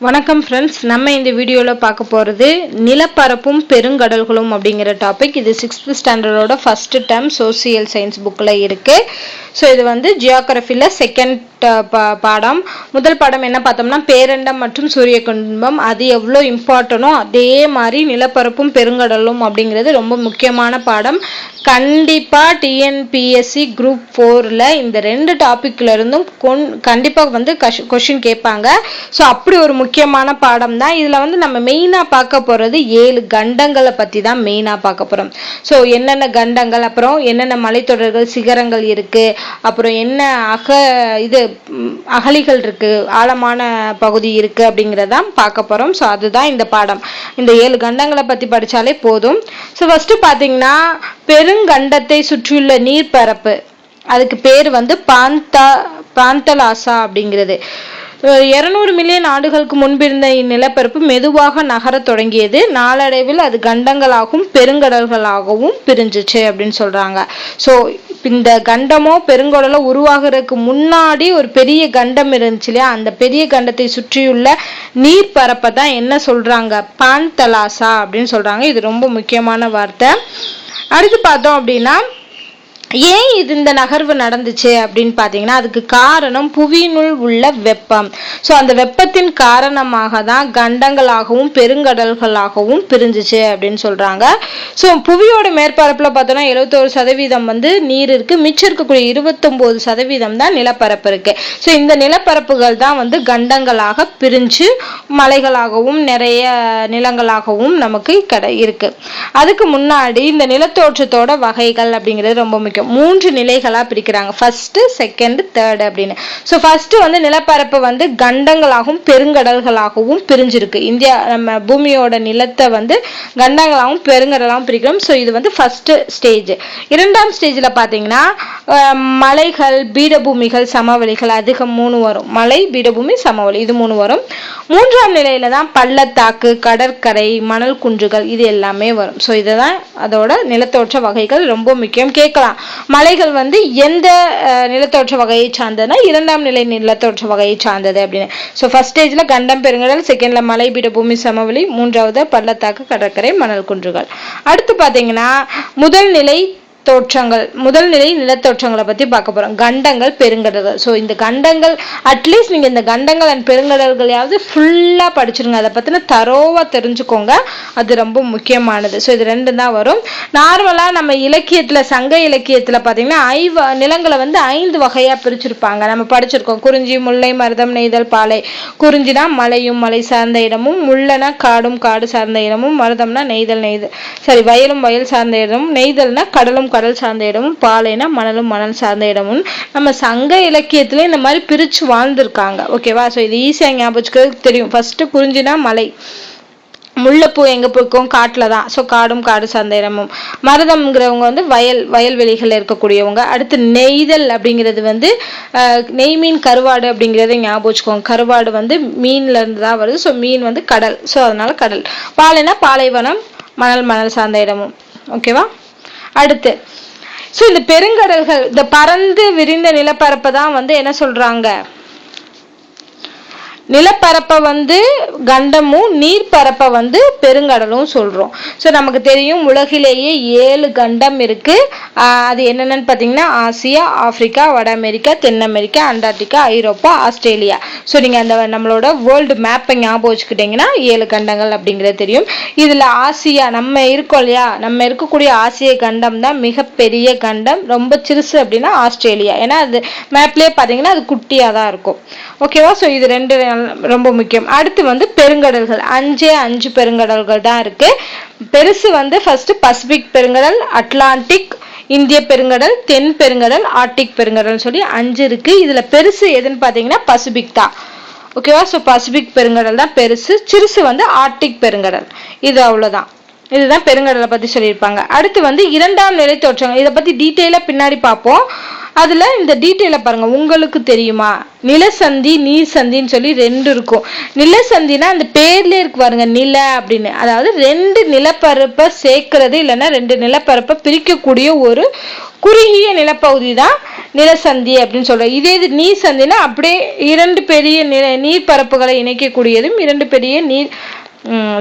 வணக்கம் ஃப்ரெண்ட்ஸ் நம்ம இந்த வீடியோவில் பார்க்க போகிறது நிலப்பரப்பும் பெருங்கடல்களும் அப்படிங்கிற டாபிக் இது சிக்ஸ்த் ஸ்டாண்டர்டோட ஃபர்ஸ்ட் டேர்ம் சோசியல் சயின்ஸ் புக்கில் இருக்குது ஸோ இது வந்து ஜியோகிரஃபியில் செகண்ட் பாடம். முதல் பாடம் என்ன பார்த்தோம்னா பேரண்டம் மற்றும் சூரிய குடும்பம். அது எவ்வளோ இம்பார்ட்டனோ அதே மாதிரி நிலப்பரப்பும் பெருங்கடலும் அப்படிங்கிறது ரொம்ப முக்கியமான பாடம். கண்டிப்பாக டிஎன்பிஎஸ்சி குரூப் ஃபோரில் இந்த ரெண்டு டாப்பிக்ல இருந்தும் கொன் கண்டிப்பாக வந்து கஷ் கொஷின் கேட்பாங்க. ஸோ அப்படி ஒரு முக்கியமான பாடம் தான். இதில் வந்து நம்ம மெயினாக பார்க்க போகிறது ஏழு கண்டங்களை பற்றி தான் மெயினாக பார்க்க போகிறோம் ஸோ என்னென்ன கண்டங்கள் அப்புறம் என்னென்ன மலைத்தொடர்கள் சிகரங்கள் இருக்குது அப்புறம் என்ன அக இது அகலிகள் அகழிகள் இருக்குது ஆழமான பகுதி இருக்குது அப்படிங்கிறதான் பார்க்க போகிறோம் ஸோ அதுதான் இந்த பாடம். இந்த ஏழு கண்டங்களை பற்றி படித்தாலே போதும். ஸோ ஃபஸ்ட்டு பார்த்தீங்கன்னா பெருங்கண்டத்தை சுற்றியுள்ள நீர்ப்பரப்பு. அதுக்கு பேர் வந்து பாந்தா பாந்தலாசா அப்படிங்கிறது. இருநூறு மில்லியன் ஆண்டுகளுக்கு முன்பிருந்த இந்நிலப்பரப்பு மெதுவாக நகரத் தொடங்கியது. நாளடைவில் அது கண்டங்களாகவும் பெருங்கடல்களாகவும் பிரிஞ்சுச்சு அப்படின்னு சொல்றாங்க. ஸோ இந்த கண்டமோ பெருங்கடலோ உருவாகிறதுக்கு முன்னாடி ஒரு பெரிய கண்டம் இருந்துச்சு இல்லையா? அந்த பெரிய கண்டத்தை சுற்றியுள்ள நீர்ப்பரப்பை தான் என்ன சொல்றாங்க? பான்தலாசா அப்படின்னு சொல்றாங்க. இது ரொம்ப முக்கியமான வார்த்தை. அடுத்து பார்த்தோம் அப்படின்னா ஏன் இது இந்த நகர்வு நடந்துச்சு அப்படின்னு பார்த்தீங்கன்னா அதுக்கு காரணம் புவியினுள் உள்ள வெப்பம். ஸோ அந்த வெப்பத்தின் காரணமாக தான் கண்டங்களாகவும் பெருங்கடல்களாகவும் பிரிஞ்சிச்சு அப்படின்னு சொல்கிறாங்க ஸோ புவியோட மேற்பரப்பில் பார்த்தோன்னா எழுபத்தோரு சதவீதம் வந்து நீர் இருக்குது மிச்சம் இருக்கக்கூடிய இருபத்தொம்போது சதவீதம் தான் நிலப்பரப்பு இருக்குது ஸோ இந்த நிலப்பரப்புகள் தான் வந்து கண்டங்களாக பிரிஞ்சு மலைகளாகவும் நிறைய நிலங்களாகவும் நமக்கு கிடை இருக்குது அதுக்கு முன்னாடி இந்த நிலத்தோற்றத்தோட வகைகள் அப்படிங்கிறது ரொம்ப முக்கியம் மூன்று நிலைகளாக பிரிக்கிறாங்க. ஃபஸ்ட்டு செகண்ட் தேர்டு அப்படின்னு. ஸோ ஃபஸ்ட்டு வந்து நிலப்பரப்பு வந்து கண்டங்களாகவும் பெருங்கடல்களாகவும் பிரிஞ்சிருக்கு. இந்தியா நம்ம பூமியோட நிலத்தை வந்து கண்டங்களாகவும் பெருங்கடலாகவும் பிரிக்கிறோம். ஸோ இது வந்து ஃபஸ்ட்டு ஸ்டேஜ் இரண்டாம் ஸ்டேஜில் பார்த்தீங்கன்னா மலைகள் பீடபூமிகள் சமவெளிகள் அதிகம் மூணு வரும். மலை பீடபூமி சமவெளி இது மூணு வரும். மூன்றாம் நிலையில தான் பள்ளத்தாக்கு கடற்கரை மணல் குன்றுகள் இது எல்லாமே வரும். ஸோ இதுதான் அதோட நிலத்தோற்ற வகைகள். ரொம்ப முக்கியம். கேட்கலாம். மலைகள் வந்து எந்த அஹ், நிலத்தோற்ற வகையை சார்ந்ததுனா இரண்டாம் நிலை நிலத்தோற்ற வகையை சார்ந்தது அப்படின்னு. ஸோ ஃபர்ஸ்ட் ஸ்டேஜில் கண்டம் பெருங்கடல் செகண்ட்ல மலை பீடபூமி சமவெளி மூன்றாவது பள்ளத்தாக்கு கடற்கரை மணல் குன்றுகள். அடுத்து பார்த்தீங்கன்னா முதல் நிலை தோற்றங்கள் முதல் நிலை நிலத்தோற்றங்களை பற்றி பார்க்க போகிறோம் கண்டங்கள் பெருங்கடல்கள். ஸோ இந்த கண்டங்கள் அட்லீஸ்ட் நீங்கள் இந்த கண்டங்கள் அண்ட் பெருங்கடல்களையாவது ஃபுல்லாக படிச்சிருங்க. அதை பற்றின தரோவா தெரிஞ்சுக்கோங்க. அது ரொம்ப முக்கியமானது. ஸோ இது ரெண்டு தான் வரும். நார்மலாக நம்ம இலக்கியத்தில் சங்க இலக்கியத்தில் பார்த்தீங்கன்னா ஐவ நிலங்களை வந்து ஐந்து வகையாக பிரிச்சிருப்பாங்க. நம்ம படிச்சிருக்கோம். குறிஞ்சி முல்லை மருதம் நெய்தல் பாலை. குறிஞ்சினா மலையும் மலை சார்ந்த இடமும் முள்ளனா காடும் காடு சார்ந்த இடமும் மருதம்னா நெய்தல் நெய்தல். சரி வயலும் வயல் சார்ந்த இடமும் நெய்தல்னா கடலும் கடல் சார்ந்த இடமும் பாலைனா மணலும் மணல் சார்ந்த இடமும். நம்ம சங்க இலக்கியத்துல இந்த மாதிரி பிரிச்சு வாழ்ந்திருக்காங்க. ஓகேவா ஸோ இது ஈஸியாக ஞாபகம் தெரியும். ஃபஸ்ட்டு குறிஞ்சினா மலை. முல்லைப்பூ எங்க பூக்கும்? காட்டில் தான். ஸோ காடும் காடு சார்ந்த இடமும். மருதம்ங்கிறவங்க வந்து வயல் வயல்வெளிகளில் இருக்கக்கூடியவங்க. அடுத்து நெய்தல் அப்படிங்கிறது வந்து நெய் மீன் கருவாடு அப்படிங்கிறத ஞாபகம் வச்சுக்கோங்க. கருவாடு வந்து மீன்ல இருந்து தான் வருது. ஸோ மீன் வந்து கடல். ஸோ அதனால கடல். பாலைனா பாலைவனம் மணல் மணல் சார்ந்த இடமும். ஓகேவா அடுத்து. ஸோ இந்த பெருங்கடல்கள் இந்த பறந்து விரிந்த நிலப்பரப்பை தான் வந்து என்ன சொல்றாங்க? நிலப்பரப்பை வந்து கண்டமும் நீர்ப்பரப்பை வந்து பெருங்கடலும் சொல்றோம். ஸோ நமக்கு தெரியும் உலகிலேயே ஏழு கண்டம் இருக்கு. அது என்னென்னு பார்த்தீங்கன்னா ஆசியா ஆப்பிரிக்கா வட அமெரிக்கா தென் America Antarctica Europe Australia. So நீங்கள் அந்த நம்மளோட வேர்ல்டு மேப்பை ஞாபகம் வச்சுக்கிட்டிங்கன்னா ஏழு கண்டங்கள் அப்படிங்கிறது தெரியும். இதில் ஆசியா நம்ம இருக்கோம் இல்லையா? நம்ம இருக்கக்கூடிய ஆசிய கண்டம் தான் மிகப்பெரிய கண்டம். ரொம்ப சிறுசு அப்படின்னா ஆஸ்திரேலியா. ஏன்னா அது மேப்லேயே பார்த்தீங்கன்னா அது குட்டியாக தான் இருக்கும். ஓகேவா ஸோ இது ரெண்டு ரொம்ப முக்கியம். அடுத்து வந்து பெருங்கடல்கள். அஞ்சே அஞ்சு பெருங்கடல்கள் தான் இருக்குது பெருசு வந்து ஃபஸ்ட்டு பசிபிக் பெருங்கடல் அட்லாண்டிக் இந்திய பெருங்கடல் தென் பெருங்கடல் ஆர்டிக் பெருங்கடல் சொல்லி அஞ்சு இருக்கு. இதுல பெருசு எதுன்னு பாத்தீங்கன்னா பசிபிக் தான். ஓகேவா ஸோ பசிபிக் பெருங்கடல் தான் பெருசு. சிறுசு வந்து ஆர்டிக் பெருங்கடல். இது அவ்வளோதான் இதுதான் பெருங்கடலை பத்தி சொல்லியிருப்பாங்க. அடுத்து வந்து இரண்டாம் நிலை தோற்றங்கள். இதை பத்தி டீட்டெயிலாக பின்னாடி பார்ப்போம். அதில் இந்த டீட்டெயிலை பாருங்கள் உங்களுக்கு தெரியுமா? நிலசந்தி நீர் சந்தின்னு சொல்லி ரெண்டு இருக்கும். நிலசந்தினா அந்த பேர்லேயே இருக்கு பாருங்க நில அப்படின்னு. அதாவது ரெண்டு நிலப்பரப்பை சேர்க்கறது இல்லைன்னா ரெண்டு நிலப்பரப்பை பிரிக்கக்கூடிய ஒரு குறுகிய நிலப்பகுதி தான் நிலசந்தி அப்படின்னு சொல்கிறோம் இதே இது நீர் சந்தினா அப்படியே இரண்டு பெரிய நில நீர்ப்பரப்புகளை இணைக்கக்கூடியதும் இரண்டு பெரிய நீர்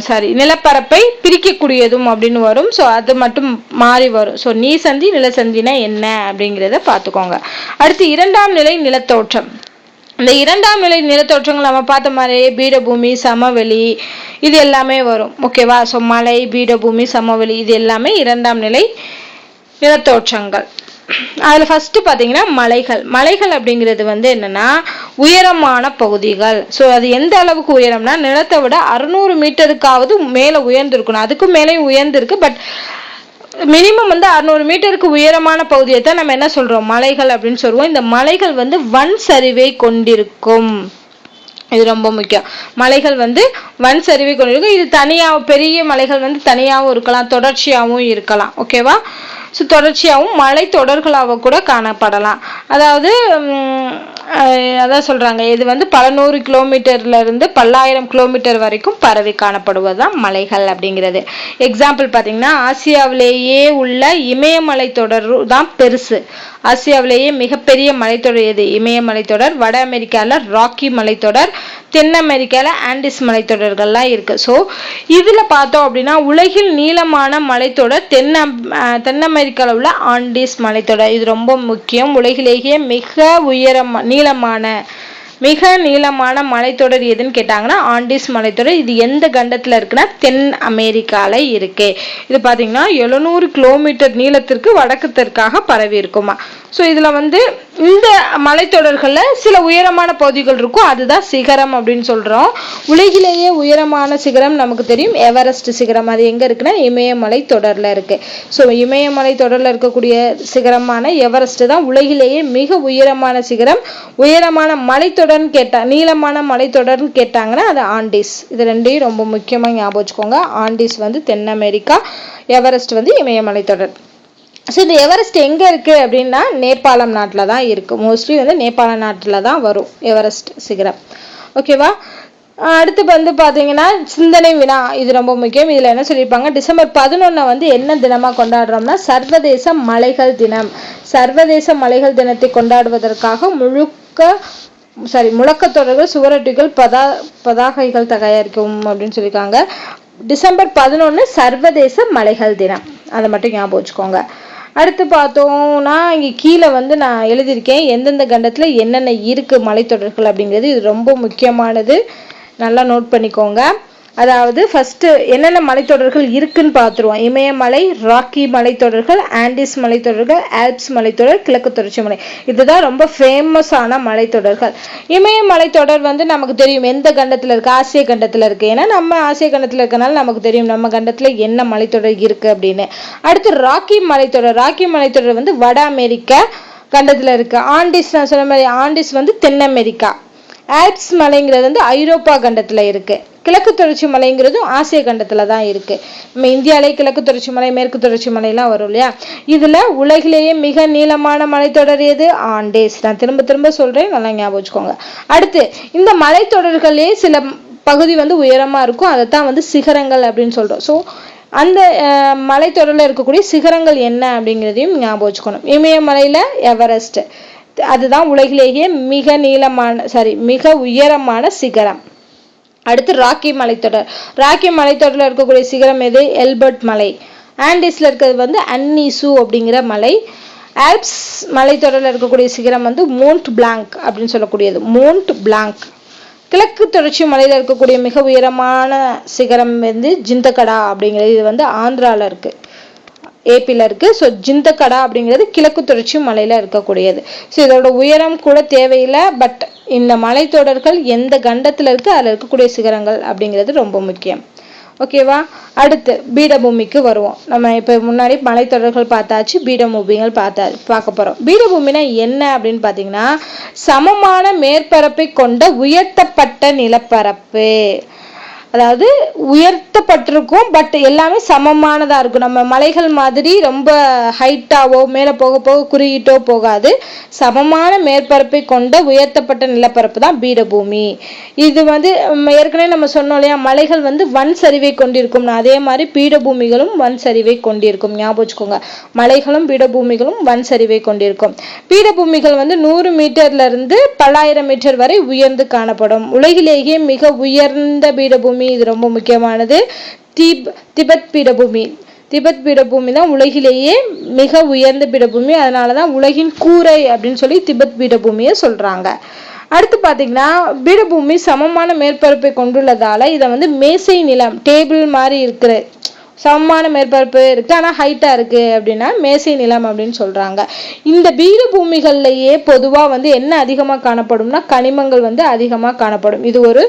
சாரி. நிலப்பரப்பை பிரிக்கக்கூடியதும் அப்படின்னு வரும். ஸோ அது மட்டும் மாறி வரும். ஸோ நீர் சந்தி நிலசந்தினா என்ன அப்படிங்கிறத பார்த்துக்கோங்க. அடுத்து இரண்டாம் நிலை நிலத்தோற்றம். இந்த இரண்டாம் நிலை நிலத்தோற்றங்கள் நம்ம பார்த்த மாதிரியே பீடபூமி சமவெளி இது எல்லாமே வரும். ஓகேவா ஸோ மலை பீடபூமி சமவெளி இது எல்லாமே இரண்டாம் நிலை நிலத்தோற்றங்கள். அதில் ஃபஸ்ட்டு பார்த்தீங்கன்னா மலைகள். மலைகள் அப்படிங்கிறது வந்து என்னன்னா உயரமான பகுதிகள். ஸோ அது எந்த அளவுக்கு உயரம்னா நிலத்தை விட அறுநூறு மீட்டருக்காவது மேலே உயர்ந்திருக்கணும். அதுக்கும் மேலே உயர்ந்திருக்கு பட் மினிமம் வந்து அறுநூறு மீட்டருக்கு உயரமான பகுதியை தான் நம்ம என்ன சொல்றோம்? மலைகள் அப்படின்னு சொல்லுவோம். இந்த மலைகள் வந்து வன் சரிவை கொண்டிருக்கும். இது ரொம்ப முக்கியம். மலைகள் வந்து வன் சரிவை கொண்டிருக்கும். இது தனியாக பெரிய மலைகள் வந்து தனியாகவும் இருக்கலாம் தொடர்ச்சியாகவும் இருக்கலாம். ஓகேவா ஸோ தொடர்ச்சியாகவும் மழை தொடர்களாக கூட காணப்படலாம். அதாவது அதான் சொல்கிறாங்க இது வந்து பல நூறு கிலோமீட்டர்ல இருந்து பல்லாயிரம் கிலோமீட்டர் வரைக்கும் பரவி காணப்படுவது தான் மலைகள் அப்படிங்கிறது. எக்ஸாம்பிள் பார்த்தீங்கன்னா ஆசியாவிலேயே உள்ள இமயமலை தொடர் தான் பெருசு. ஆசியாவிலேயே மிகப்பெரிய மலைத்தொடர் எது? இமயமலைத்தொடர் வட அமெரிக்காவில் ராக்கி மலைத்தொடர் தென் அமெரிக்காவில் ஆண்டிஸ் மலைத்தொடர்கள்லாம் இருக்குது ஸோ இதில் பார்த்தோம் அப்படின்னா உலகில் நீளமான மலைத்தொடர் தென் தென் அமெரிக்காவில் உள்ள ஆண்டிஸ் மலைத்தொடர். இது ரொம்ப முக்கியம். உலகிலேயே மிக உயரம் நீளமான மிக நீளமான மலைத்தொடர் எதுன்னு கேட்டாங்கன்னா ஆண்டிஸ் மலைத்தொடர். இது எந்த கண்டத்தில் இருக்குன்னா தென் அமெரிக்கால இருக்கு. இது பார்த்தீங்கன்னா எழுநூறு கிலோமீட்டர் நீளத்திற்கு வடக்கு தெற்காக பரவி இருக்குமா. ஸோ இதில் வந்து இந்த மலைத்தொடர்களில் சில உயரமான பகுதிகள் இருக்கும். அதுதான் சிகரம் அப்படின்னு சொல்கிறோம் உலகிலேயே உயரமான சிகரம் நமக்கு தெரியும். எவரெஸ்ட் சிகரம். அது எங்கே இருக்குன்னா இமயமலை தொடரில் இருக்குது ஸோ இமயமலை தொடரில் இருக்கக்கூடிய சிகரமான எவரெஸ்ட் தான் உலகிலேயே மிக உயரமான சிகரம். உயரமான மலைத்தொடர்னு கேட்டால் நீளமான மலைத்தொடர்னு கேட்டாங்கன்னா அது ஆண்டிஸ் இது ரெண்டையும் ரொம்ப முக்கியமாக ஞாபகம் வச்சுக்கோங்க. ஆண்டிஸ் வந்து தென் அமெரிக்கா எவரெஸ்ட் வந்து இமயமலை தொடர் ஸோ இந்த எவரெஸ்ட் எங்கே இருக்குது அப்படின்னா நேபாளம் நாட்டில் தான் இருக்குது மோஸ்ட்லி வந்து நேபாள நாட்டில் தான் வரும். எவரெஸ்ட் சிகரம். ஓகேவா அடுத்து வந்து பார்த்தீங்கன்னா சிந்தனை வினா. இது ரொம்ப முக்கியம். இதில் என்ன சொல்லியிருப்பாங்க? டிசம்பர் பதினொன்றை வந்து என்ன தினமாக கொண்டாடுறோம்னா சர்வதேச மலைகள் தினம். சர்வதேச மலைகள் தினத்தை கொண்டாடுவதற்காக முழுக்க சாரி முழக்கத்தொடர்கள் சுவரொட்டிகள் பதா பதாகைகள் தயாரிக்கும் அப்படின்னு சொல்லியிருக்காங்க. டிசம்பர் பதினொன்று சர்வதேச மலைகள் தினம். அதை மட்டும் ஞாபகம் வச்சுக்கோங்க. அடுத்து பார்த்தோம்னா இங்கே கீழே வந்து நான் எழுதியிருக்கேன் எந்தெந்த கண்டத்தில் என்னென்ன இருக்குது மலைத்தொடர்கள் அப்படிங்கிறது. இது ரொம்ப முக்கியமானது. நல்லா நோட் பண்ணிக்கோங்க. அதாவது ஃபஸ்ட்டு என்னென்ன மலைத்தொடர்கள் இருக்குன்னு பார்த்துருவோம். இமயமலை ராக்கி மலைத்தொடர்கள் ஆண்டிஸ் மலைத்தொடர்கள் ஆல்ப்ஸ் மலைத்தொடர் கிழக்கு தொடர்ச்சி மலை. இதுதான் ரொம்ப ஃபேமஸான மலைத்தொடர்கள். இமயமலைத்தொடர் வந்து நமக்கு தெரியும் எந்த கண்டத்தில் இருக்குது ஆசிய கண்டத்தில் இருக்குது ஏன்னா நம்ம ஆசிய கண்டத்தில் இருக்கனால நமக்கு தெரியும் நம்ம கண்டத்தில் என்ன மலைத்தொடர் இருக்குது அப்படின்னு. அடுத்து ராக்கி மலைத்தொடர். ராக்கி மலைத்தொடர் வந்து வட அமெரிக்கா கண்டத்தில் இருக்குது ஆண்டிஸ் நான் சொன்ன மாதிரி ஆண்டிஸ் வந்து தென் அமெரிக்கா. ஆல்ப்ஸ் மலைங்கிறது வந்து ஐரோப்பா கண்டத்தில் இருக்குது கிழக்கு தொடர்ச்சி மலைங்கிறதும் ஆசிய கண்டத்தில் தான் இருக்குது நம்ம இந்தியாவிலே கிழக்கு தொடர்ச்சி மலை மேற்கு தொடர்ச்சி மலையெல்லாம் வரும் இல்லையா? இதில் உலகிலேயே மிக நீளமான மலைத்தொடர் எது? ஆண்டேஸ். நான் திரும்ப திரும்ப சொல்கிறேன் நல்லா ஞாபகம் வச்சுக்கோங்க. அடுத்து இந்த மலைத்தொடர்களே சில பகுதி வந்து உயரமாக இருக்கும். அதை தான் வந்து சிகரங்கள் அப்படின்னு சொல்கிறோம் ஸோ அந்த மலைத்தொடரில் இருக்கக்கூடிய சிகரங்கள் என்ன அப்படிங்கிறதையும் ஞாபகம் வச்சுக்கணும். இமயமலையில் எவரெஸ்ட் அதுதான் உலகிலேயே மிக நீளமான சாரி மிக உயரமான சிகரம். அடுத்து ராக்கி மலைத்தொடர். ராக்கி மலைத்தொடரில் இருக்கக்கூடிய சிகரம் எது? எல்பர்ட் மலை. ஆண்டிஸில் இருக்கிறது வந்து அன்னிசு அப்படிங்கிற மலை. ஆல்ப்ஸ் மலைத்தொடரில் இருக்கக்கூடிய சிகரம் வந்து மோண்ட் பிளாங்க் அப்படின்னு சொல்லக்கூடியது. Mont Blanc. கிழக்கு தொடர்ச்சி மலையில் இருக்கக்கூடிய மிக உயரமான சிகரம் வந்து ஜிந்தகடா அப்படிங்கிறது. இது வந்து ஆந்திராவில் இருக்குது ஏபியில் இருக்குது ஸோ ஜிந்தக்கடா அப்படிங்கிறது கிழக்கு தொடர்ச்சி மலையில் இருக்கக்கூடியது. ஸோ இதோட உயரம் கூட தேவையில்லை. பட் இந்த மலைத்தொடர்கள் எந்த கண்டத்தில் இருக்குது அதில் இருக்கக்கூடிய சிகரங்கள் அப்படிங்கிறது ரொம்ப முக்கியம். ஓகேவா அடுத்து பீடபூமிக்கு வருவோம். நம்ம இப்போ முன்னாடி மலைத்தொடர்கள் பார்த்தாச்சு பீடபூமிகள் பார்த்தா பார்க்க போகிறோம் பீடபூமினா என்ன அப்படின்னு பார்த்தீங்கன்னா சமமான மேற்பரப்பை கொண்ட உயர்த்தப்பட்ட நிலப்பரப்பு. அதாவது உயர்த்தப்பட்டிருக்கும் பட் எல்லாமே சமமானதாக இருக்கும். நம்ம மலைகள் மாதிரி ரொம்ப ஹைட்டாவோ மேலே போக போக குறியிட்டோ போகாது. சமமான மேற்பரப்பை கொண்ட உயர்த்தப்பட்ட நிலப்பரப்பு தான் பீடபூமி. இது வந்து ஏற்கனவே நம்ம சொன்னோம் இல்லையா மலைகள் வந்து வன் சரிவை கொண்டிருக்கும். அதே மாதிரி பீடபூமிகளும் வன் சரிவை கொண்டிருக்கும். ஞாபகம் வச்சுக்கோங்க. மலைகளும் பீடபூமிகளும் வன் சரிவை கொண்டிருக்கும். பீடபூமிகள் வந்து நூறு மீட்டர்ல இருந்து பல்லாயிரம் மீட்டர் வரை உயர்ந்து காணப்படும். உலகிலேயே மிக உயர்ந்த பீடபூமி இது ரொம்ப முக்கியமானது. தீப் திபெத் பீடபூமி. திபெத் பீடபூமி தான் உலகிலேயே மிக உயர்ந்த பீடபூமி. அதனால தான் உலகின் கூரை அப்படின்னு சொல்லி திபெத் பீடபூமியை சொல்றாங்க. அடுத்து பார்த்தீங்கன்னா பீடபூமி சமமான மேற்பரப்பை கொண்டுள்ளதால இதை வந்து மேசை நிலம் டேபிள் மாதிரி இருக்கிற சமமான மேற்பரப்பு இருக்குது ஆனால் ஹைட்டாக இருக்குது அப்படின்னா மேசை நிலம் அப்படின்னு சொல்கிறாங்க இந்த பீடபூமிகள்லையே பொதுவாக வந்து என்ன அதிகமாக காணப்படும்னா கனிமங்கள் வந்து அதிகமாக காணப்படும். இது ஒரு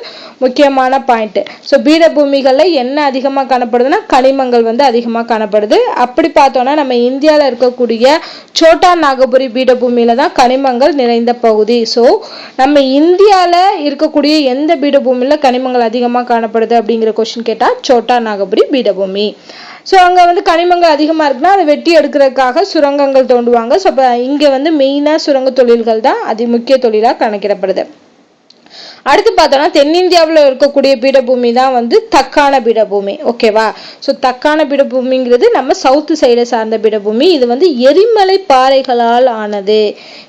முக்கியமான பாயிண்ட்டு ஸோ பீடபூமிகளில் என்ன அதிகமாக காணப்படுதுன்னா கனிமங்கள் வந்து அதிகமாக காணப்படுது. அப்படி பார்த்தோன்னா நம்ம இந்தியாவில் இருக்கக்கூடிய சோட்டா நாகபுரி பீடபூமியில் தான் கனிமங்கள் நிறைந்த பகுதி. ஸோ நம்ம இந்தியாவில் இருக்கக்கூடிய எந்த பீடபூமியில் கனிமங்கள் அதிகமாக காணப்படுது அப்படிங்கிற கொஸ்டின் கேட்டால் சோட்டா நாகபுரி பீடபூமி ஸோ அங்கே வந்து கனிமங்கள் அதிகமாக இருக்குன்னா அதை வெட்டி எடுக்கிறதுக்காக சுரங்கங்கள் தோண்டுவாங்க. ஸோ இப்போ இங்கே வந்து மெயினாக சுரங்க தொழில்கள் தான் அதி முக்கிய தொழிலாக கணக்கிடப்படுது. அடுத்து பார்த்தோம்னா தென்னிந்தியாவில் இருக்கக்கூடிய பீடபூமி தான் வந்து தக்கான பீடபூமி. ஓகேவா ஸோ தக்கான பீடபூமிங்கிறது நம்ம சவுத்து சைடை சார்ந்த பீடபூமி. இது வந்து எரிமலை பாறைகளால் ஆனது.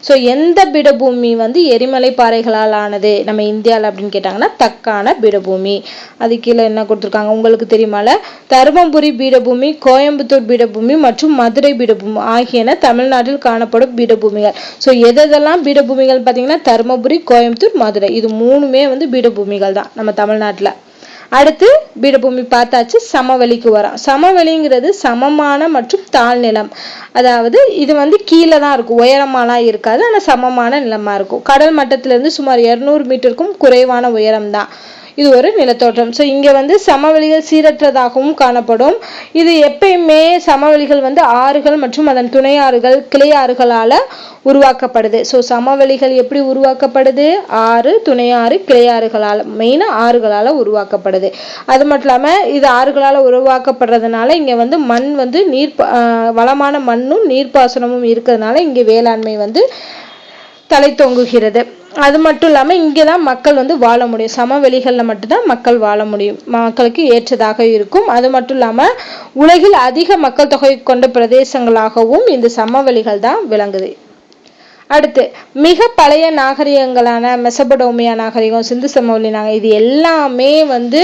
ஸோ எந்த பீடபூமி வந்து எரிமலை பாறைகளால் ஆனது? நம்ம இந்தியாவில் அப்படின்னு கேட்டாங்கன்னா தக்கான பீடபூமி. அது கீழே என்ன கொடுத்துருக்காங்க? உங்களுக்கு தெரியுமால? தருமபுரி பீடபூமி கோயம்புத்தூர் பீடபூமி மற்றும் மதுரை பீடபூமி ஆகியன தமிழ்நாட்டில் காணப்படும் பீடபூமிகள். ஸோ எதெல்லாம் பீடபூமிகள் பார்த்தீங்கன்னா தருமபுரி கோயம்புத்தூர் மதுரை. இது மூணு மூணுமே வந்து பீடபூமிகள் தான் நம்ம தமிழ்நாட்டில். அடுத்து பீடபூமி பார்த்தாச்சு சமவெளிக்கு வரோம். சமவெளிங்கிறது சமமான மற்றும் தாழ்நிலம். அதாவது இது வந்து கீழே தான் இருக்கும் உயரமாலாம் இருக்காது ஆனால் சமமான நிலமா இருக்கும். கடல் மட்டத்திலிருந்து சுமார் இருநூறு மீட்டருக்கும் குறைவான உயரம் தான். இது ஒரு நிலத்தோற்றம். ஸோ இங்கே வந்து சமவெளிகள் சீரற்றதாகவும் காணப்படும். இது எப்பயுமே சமவெளிகள் வந்து ஆறுகள் மற்றும் அதன் துணை ஆறுகள் கிளை ஆறுகளால் உருவாக்கப்படுது. ஸோ சமவெளிகள் எப்படி உருவாக்கப்படுது? ஆறு துணை ஆறு மெயினாக ஆறுகளால் உருவாக்கப்படுது. அது மட்டும் இல்லாமல் இது ஆறுகளால் உருவாக்கப்படுறதுனால இங்கே வந்து மண் வந்து நீர் வளமான மண்ணும் நீர்ப்பாசனமும் இருக்கிறதுனால இங்கே வேளாண்மை வந்து தலை தொங்குகிறது அது மட்டும் இல்லாமல் இங்கே தான் மக்கள் வந்து வாழ முடியும். சமவெளிகளில் மட்டும்தான் மக்கள் வாழ முடியும். மக்களுக்கு ஏற்றதாக இருக்கும். அது மட்டும் இல்லாமல் உலகில் அதிக மக்கள் தொகை கொண்ட பிரதேசங்களாகவும் இந்த சமவெளிகள் தான் விளங்குது. அடுத்து மிக பழைய நாகரிகங்களான மெசபடோமியா நாகரிகம் சிந்து சமவெளி நாகரிகம் இது எல்லாமே வந்து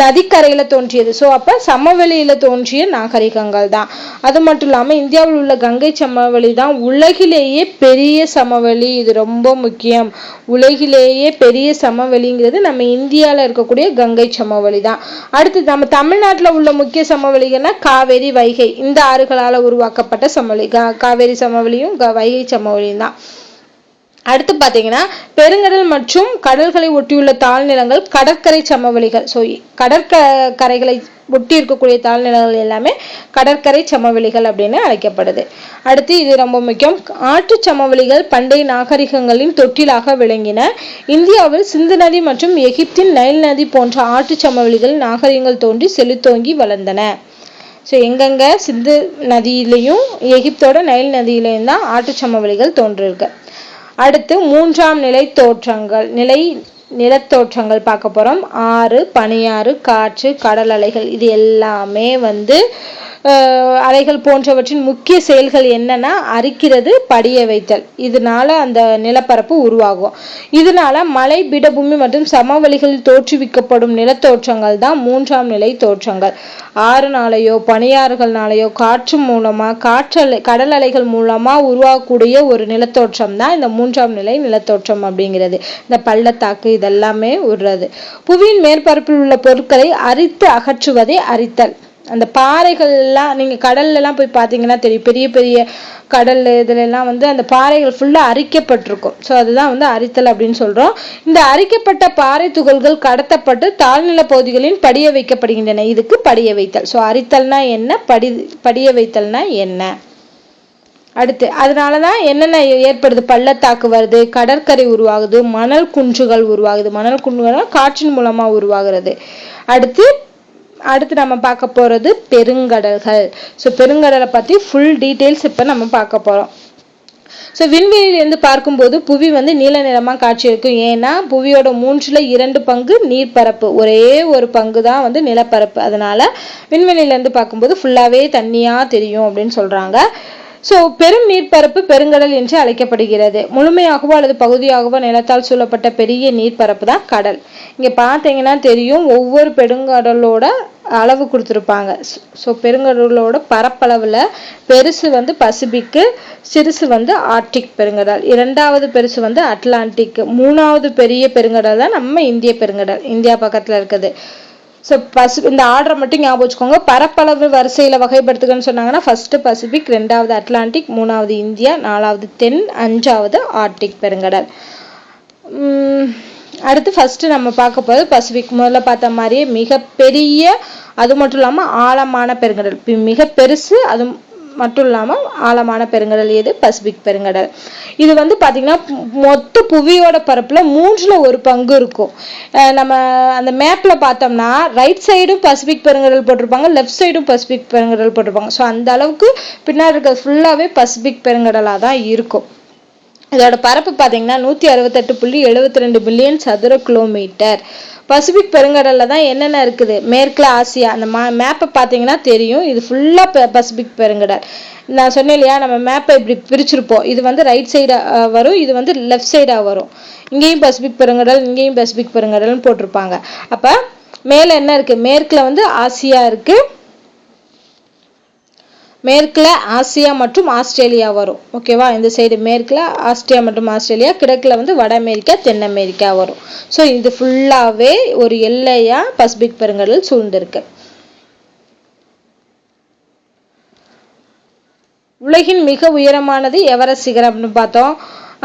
நதிக்கரையில் தோன்றியது. ஸோ அப்போ சமவெளியில் தோன்றிய நாகரிகங்கள் தான். அது மட்டும் இல்லாமல் இந்தியாவில் உள்ள கங்கை சமவெளி தான் உலகிலேயே பெரிய சமவெளி. இது ரொம்ப முக்கியம். உலகிலேயே பெரிய சமவெளிங்கிறது நம்ம இந்தியாவில் இருக்கக்கூடிய கங்கை சமவெளி தான். அடுத்து நம்ம தமிழ்நாட்டில் உள்ள முக்கிய சமவெளிகள்னா காவேரி வைகை. இந்த ஆறுகளால் உருவாக்கப்பட்ட சமவெளி. காவேரி சமவெளியும் வைகை சமவெளியும் தான். அடுத்து பார்த்தீங்கன்னா பெருங்கடல் மற்றும் கடல்களை ஒட்டியுள்ள தாழ்நிலங்கள் கடற்கரை சமவெளிகள். ஸோ கடற்க கரைகளை ஒட்டி இருக்கக்கூடிய தாழ்நிலங்கள் எல்லாமே கடற்கரை சமவெளிகள் அப்படின்னு அழைக்கப்படுது. அடுத்து இது ரொம்ப முக்கியம். ஆற்று சமவெளிகள் பண்டைய நாகரிகங்களின் தொட்டிலாக விளங்கின. இந்தியாவில் சிந்து நதி மற்றும் எகிப்தின் நைல் நதி போன்ற ஆற்று சமவெளிகள் நாகரிகங்கள் தோன்றி செலுத்தோங்கி வளர்ந்தன. ஸோ எங்கெங்க சிந்து நதியிலையும் எகிப்தோட நைல் நதியிலையும் தான் ஆற்று சமவெளிகள் தோன்றிருக்கு. அடுத்து மூன்றாம் நிலை தோற்றங்கள். நிலை நிலத்தோற்றங்கள் பார்க்க போகிறோம் ஆறு பனியாறு காற்று கடல் அலைகள் இது எல்லாமே வந்து அலைகள் போன்றவற்றின் முக்கிய செயல்கள் என்னன்னா அரிக்கிறது படிய வைத்தல். இதனால அந்த நிலப்பரப்பு உருவாகும். இதனால மலை பீடபூமி மற்றும் சமவெளிகளில் தோற்றுவிக்கப்படும் நிலத்தோற்றங்கள் தான் மூன்றாம் நிலை தோற்றங்கள். ஆறுனாலேயோ பனியாறுகள்னாலேயோ காற்று மூலமா காற்றலை கடல் அலைகள் மூலமா உருவாகக்கூடிய ஒரு நிலத்தோற்றம் தான் இந்த மூன்றாம் நிலை நிலத்தோற்றம் அப்படிங்கிறது. இந்த பள்ளத்தாக்கு இதெல்லாமே விடுறது புவியின் மேற்பரப்பில் உள்ள பொருட்களை அரித்து அகற்றுவதே அரித்தல். அந்த பாறைகள் எல்லாம் நீங்க கடல்ல எல்லாம் போய் பாத்தீங்கன்னா தெரியும். பெரிய பெரிய கடல் இதுல எல்லாம் வந்து அந்த பாறைகள் ஃபுல்லா அரிக்கப்பட்டிருக்கும். ஸோ அதுதான் வந்து அரித்தல் அப்படின்னு சொல்றோம். இந்த அரிக்கப்பட்ட பாறை துகள்கள் கடத்தப்பட்டு தாழ்நில பகுதிகளில் படிய வைக்கப்படுகின்றன. இதுக்கு படிய வைத்தல். ஸோ அரித்தல்னா என்ன? படி படிய வைத்தல்னா என்ன? அடுத்து அதனாலதான் என்னென்ன ஏற்படுது? பள்ளத்தாக்கு வருது கடற்கரை உருவாகுது மணல் குன்றுகள் உருவாகுது. மணல் குன்றுகள் காற்றின் மூலமா உருவாகிறது. அடுத்து அடுத்து நம்ம பார்க்க போகிறது பெருங்கடல்கள். ஸோ பெருங்கடலை பற்றி ஃபுல் டீட்டெயில்ஸ் இப்போ நம்ம பார்க்க போகிறோம் ஸோ விண்வெளியிலேருந்து பார்க்கும்போது புவி வந்து நீல நிறமாக காட்சியளிக்கும். ஏன்னா புவியோட மூன்றில் இரண்டு பங்கு நீர்ப்பரப்பு. ஒரே ஒரு பங்கு தான் வந்து நிலப்பரப்பு. அதனால விண்வெளியிலேருந்து பார்க்கும்போது ஃபுல்லாகவே தண்ணியாக தெரியும் அப்படின்னு சொல்கிறாங்க ஸோ பெரும் நீர்ப்பரப்பு பெருங்கடல் என்று அழைக்கப்படுகிறது. முழுமையாகவோ அல்லது பகுதியாகவோ நிலத்தால் சூழப்பட்ட பெரிய நீர்ப்பரப்பு தான் கடல். இங்கே பார்த்தீங்கன்னா தெரியும் ஒவ்வொரு பெருங்கடலோட அளவு கொடுத்துருப்பாங்க. ஸோ பெருங்கடலோட பரப்பளவில் பெருசு வந்து பசிபிக்கு சிறுசு வந்து ஆர்டிக் பெருங்கடல். இரண்டாவது பெருசு வந்து அட்லாண்டிக். மூணாவது பெரிய பெருங்கடல் தான் நம்ம இந்திய பெருங்கடல். இந்தியா பக்கத்தில் இருக்குது. ஸோ பசி இந்த ஆர்டரை மட்டும் ஞாபகம் வச்சுக்கோங்க. பரப்பளவு வரிசையில் வகைப்படுத்துகன்னு சொன்னாங்கன்னா ஃபர்ஸ்ட் பசிபிக் ரெண்டாவது அட்லாண்டிக் மூணாவது இந்தியா நாலாவது தென் அஞ்சாவது ஆர்டிக் பெருங்கடல். அடுத்து ஃபர்ஸ்ட் நம்ம பார்க்க போகிறது பசிபிக் முதல்ல பார்த்த மாதிரியே மிகப்பெரிய அது மட்டும் இல்லாமல் ஆழமான பெருங்கடல். மிக பெருசு அது மட்டும் இல்லாமல் ஆழமான பெருங்கடல் எது பசிபிக் பெருங்கடல். இது வந்து பார்த்தீங்கன்னா மொத்த புவியோட பரப்பில் மூன்றில் ஒரு பங்கு இருக்கும். நம்ம அந்த மேப்பில் பார்த்தோம்னா ரைட் சைடும் பசிபிக் பெருங்கடல் போட்டிருப்பாங்க லெஃப்ட் சைடும் பசிபிக் பெருங்கடல் போட்டிருப்பாங்க. ஸோ அந்த அளவுக்கு பின்னாடி இருக்கிறது ஃபுல்லாகவே பசிபிக் பெருங்கடலாக தான் இருக்கும். இதோட பரப்பு பார்த்தீங்கன்னா நூற்றி அறுபத்தெட்டு புள்ளி எழுபத்தி ரெண்டு பில்லியன் சதுர கிலோமீட்டர் பசிபிக் பெருங்கடலில் தான் என்னென்ன இருக்குது? மேற்குல ஆசியா. அந்த மா மேப்பை பார்த்தீங்கன்னா தெரியும். இது ஃபுல்லாக பசிபிக் பெருங்கடல். நான் சொன்னேன் இல்லையா நம்ம மேப்பை இப்படி பிரிச்சிருப்போம். இது வந்து ரைட் சைடாக வரும். இது வந்து லெஃப்ட் சைடாக வரும். இங்கேயும் பசிபிக் பெருங்கடல் இங்கேயும் பசிபிக் பெருங்கடல்னு போட்டிருப்பாங்க. அப்போ மேலே என்ன இருக்குது மேற்கில் வந்து ஆசியா இருக்குது மேற்கில் ஆசியா மற்றும் ஆஸ்திரேலியா வரும். ஓகேவா இந்த சைடு மேற்கில் ஆஸ்திரியா மற்றும் ஆஸ்திரேலியா கிழக்கில் வந்து வட அமெரிக்கா தென் அமெரிக்கா வரும். ஸோ இது ஃபுல்லாகவே ஒரு எல்லையாக பசிபிக் பெருங்கடல் சூழ்ந்திருக்கு. உலகின் மிக உயரமானது எவரெஸ்ட் சிகரம் அப்படின்னு பார்த்தோம்.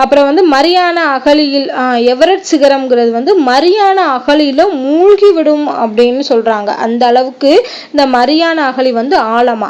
அப்புறம் வந்து மரியான அகலியில் எவரெட் சிகரம்ங்கிறது வந்து மரியான அகலியில் மூழ்கி விடும் அப்படின்னு சொல்றாங்க. அந்த அளவுக்கு இந்த மரியான அகலி வந்து ஆழமா.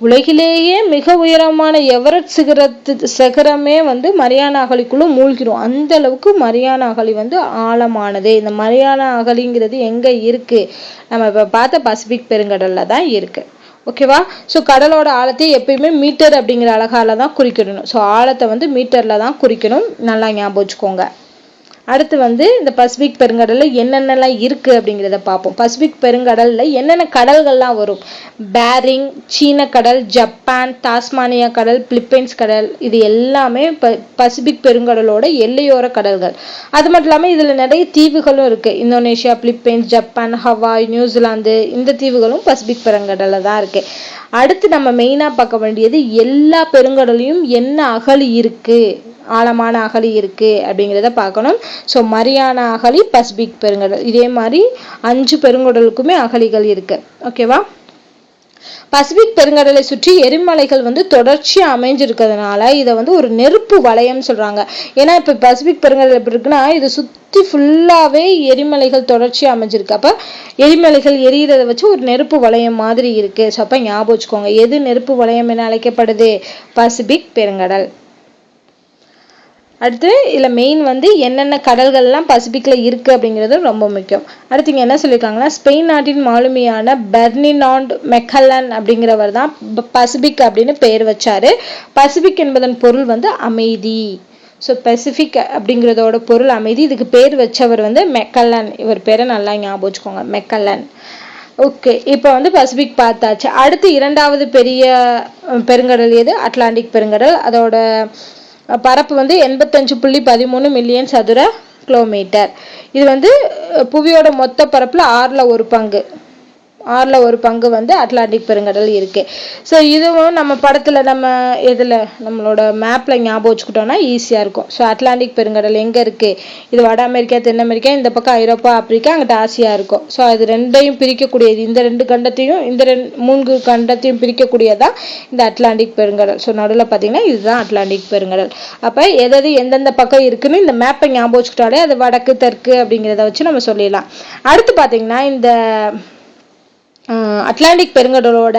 உலகிலேயே மிக உயரமான எவரட் சிகரத்து சிகரமே வந்து மரியானா அகலிக்குள்ளே மூழ்கிடும் அந்த அளவுக்கு மரியானா அகலி வந்து ஆழமானது. இந்த மரியானா அகலிங்கிறது எங்கே இருக்குது நம்ம இப்போ பார்த்த பசிபிக் பெருங்கடலில் தான் இருக்குது ஓகேவா ஸோ கடலோட ஆழத்தை எப்பயுமே மீட்டர் அப்படிங்கிற அழகால தான் குறிக்கணும். ஸோ ஆழத்தை வந்து மீட்டரில் தான் குறிக்கணும். நல்லா ஞாபகம் வச்சுக்கோங்க. அடுத்து வந்து இந்த பசிபிக் பெருங்கடலில் என்னென்னலாம் இருக்கு அப்படிங்கிறத பார்ப்போம். பசிபிக் பெருங்கடல்ல என்னென்ன கடல்கள்லாம் வரும்? பேரிங் சீன கடல் ஜப்பான் டாஸ்மானியா கடல் பிலிப்பைன்ஸ் கடல் இது எல்லாமே பசிபிக் பெருங்கடலோட எல்லையோர கடல்கள். அது மட்டும் இல்லாமல் இதுல நிறைய தீவுகளும் இருக்கு. Indonesia Philippines Japan Hawaii New Zealand இந்த தீவுகளும் பசிபிக் பெருங்கடல்ல தான் இருக்கு. அடுத்து நம்ம மெயினா பார்க்க வேண்டியது எல்லா பெருங்கடலையும் என்ன அகலி இருக்கு? ஆழமான அகழி இருக்கு அப்படிங்கிறத பார்க்கணும். ஸோ மரியான அகழி பசிபிக் பெருங்கடல். இதே மாதிரி அஞ்சு பெருங்கடலுக்குமே அகழிகள் இருக்கு. ஓகேவா பசிபிக் பெருங்கடலை சுற்றி எரிமலைகள் வந்து தொடர்ச்சியா அமைஞ்சிருக்கிறதுனால இதை வந்து ஒரு நெருப்பு வளையம் சொல்றாங்க. ஏன்னா இப்ப பசிபிக் பெருங்கடல் எப்படி இருக்குன்னா இது சுற்றி ஃபுல்லாகவே எரிமலைகள் தொடர்ச்சியாக அமைஞ்சிருக்கு. அப்போ எரிமலைகள் எரியறதை வச்சு ஒரு நெருப்பு வளையம் மாதிரி இருக்கு. ஸோ அப்போ ஞாபகம் வச்சுக்கோங்க. எது நெருப்பு வளையம் என அழைக்கப்படுது? பசிபிக் பெருங்கடல். அடுத்து இதில் மெயின் வந்து என்னென்ன கடல்கள்லாம் பசிபிக்கில் இருக்குது அப்படிங்கிறது ரொம்ப முக்கியம். அடுத்து இங்கே என்ன சொல்லியிருக்காங்கன்னா ஸ்பெயின் நாட்டின் மாலுமியான பெர்னினாண்ட் மெக்கல்லன் அப்படிங்கிறவர் தான் பசிபிக் அப்படின்னு பெயர் வச்சார். பசிபிக் என்பதன் பொருள் வந்து அமைதி. ஸோ பெசிஃபிக் அப்படிங்கிறதோட பொருள் அமைதி. இதுக்கு பேர் வச்சவர் வந்து மெக்கல்லன். இவர் பேரை நல்லா ஞாபகம் வச்சுக்கோங்க மெக்கல்லன். ஓகே இப்போ வந்து பசிபிக் பார்த்தாச்சு. அடுத்து இரண்டாவது பெரிய பெருங்கடல் எது? அட்லாண்டிக் பெருங்கடல். அதோட பரப்பு வந்து எண்பத்தஞ்சு புள்ளி பதிமூணு மில்லியன் சதுர கிலோமீட்டர் இது வந்து புவியோட மொத்த பரப்பில் ஆறில் ஒரு பங்கு. ஆறில் ஒரு பங்கு வந்து அட்லாண்டிக் பெருங்கடல் இருக்குது ஸோ இதுவும் நம்ம படத்தில் நம்ம இதில் நம்மளோட மேப்பில் ஞாபகம் வச்சுக்கிட்டோம்னா ஈஸியாக இருக்கும். ஸோ அட்லாண்டிக் பெருங்கடல் எங்கே இருக்குது இது வட அமெரிக்கா தென் அமெரிக்கா இந்த பக்கம் ஐரோப்பா ஆப்பிரிக்கா அங்கிட்ட ஆசியா இருக்கும். ஸோ அது ரெண்டையும் பிரிக்கக்கூடியது. இந்த ரெண்டு கண்டத்தையும் இந்த ரெண்டு மூன்று கண்டத்தையும் பிரிக்கக்கூடியதான் இந்த அட்லாண்டிக் பெருங்கடல். ஸோ நடுவில் பார்த்தீங்கன்னா இதுதான் அட்லாண்டிக் பெருங்கடல். அப்போ எதாவது எந்தெந்த பக்கம் இருக்குன்னு இந்த மேப்பை ஞாபகம் வச்சுக்கிட்டாலே அது வடக்கு தெற்கு அப்படிங்கிறத வச்சு நம்ம சொல்லிடலாம். அடுத்து பார்த்தீங்கன்னா இந்த அட்லாண்டிக் பெருங்கடலோட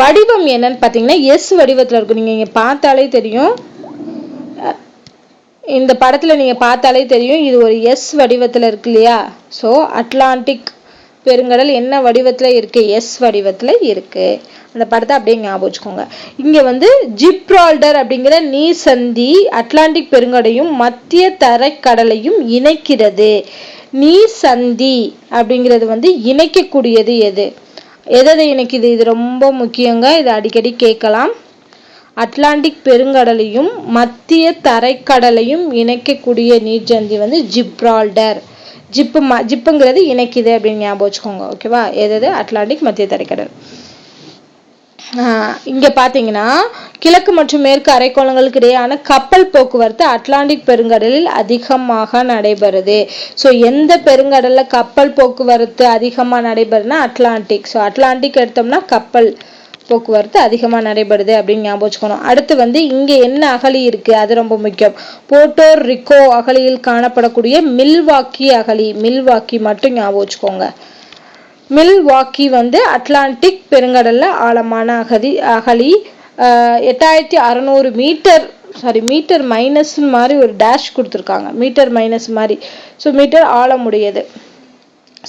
வடிவம் என்னன்னு பார்த்தீங்கன்னா எஸ் வடிவத்தில் இருக்கும். நீங்கள் இங்கே பார்த்தாலே தெரியும். இந்த படத்தில் நீங்கள் பார்த்தாலே தெரியும். இது ஒரு எஸ் வடிவத்தில் இருக்கு இல்லையா? ஸோ அட்லாண்டிக் பெருங்கடல் என்ன வடிவத்தில் இருக்குது எஸ் வடிவத்தில் இருக்குது அந்த படத்தை அப்படியே ஞாபகம் வச்சுக்கோங்க. இங்கே வந்து ஜிப்ரால்டர் அப்படிங்கிற நீர் சந்தி அட்லாண்டிக் பெருங்கடையும் மத்திய தரைக்கடலையும் இணைக்கிறது. நீர் சந்தி அப்படிங்கிறது வந்து இணைக்கக்கூடியது எது? எதது இணைக்குது இது ரொம்ப முக்கியங்க. இது அடிக்கடி கேட்கலாம். அட்லாண்டிக் பெருங்கடலையும் மத்திய தரைக்கடலையும் இணைக்கக்கூடிய நீர்ச்சந்தி வந்து ஜிப்ரால்டர். ஜிப்பு ம ஜிப்புங்கிறது இணைக்குது அப்படின்னு ஞாபகம் வச்சுக்கோங்க ஓகேவா எது அட்லாண்டிக் மத்திய தரைக்கடல். இங்க பார்த்தீங்கன்னா கிழக்கு மற்றும் மேற்கு அரைக்கோளங்களுக்கு இடையேயான கப்பல் போக்குவரத்து அட்லாண்டிக் பெருங்கடலில் அதிகமாக நடைபெறுது. ஸோ எந்த பெருங்கடல்ல கப்பல் போக்குவரத்து அதிகமாக நடைபெறுனா அட்லாண்டிக். ஸோ அட்லாண்டிக் எடுத்தோம்னா கப்பல் போக்குவரத்து அதிகமாக நடைபெறுது அப்படின்னு ஞாபகம் வச்சுக்கணும். அடுத்து வந்து இங்கே என்ன அகழி இருக்கு? அது ரொம்ப முக்கியம். போட்டோர் ரிக்கோ அகழியில் காணப்படக்கூடிய மில்வாக்கி அகழி. மில்வாக்கி மட்டும் ஞாபகம் வச்சுக்கோங்க. மில்வாக்கி வந்து அட்லாண்டிக் பெருங்கடல்ல ஆழமான அகதி அகலி எட்டாயிரத்தி அறநூறு மீட்டர் சாரி மீட்டர் மைனஸ் மாதிரி ஒரு டேஷ் கொடுத்துருக்காங்க. மீட்டர் மைனஸ் மாதிரி. ஸோ மீட்டர் ஆழமுடையது.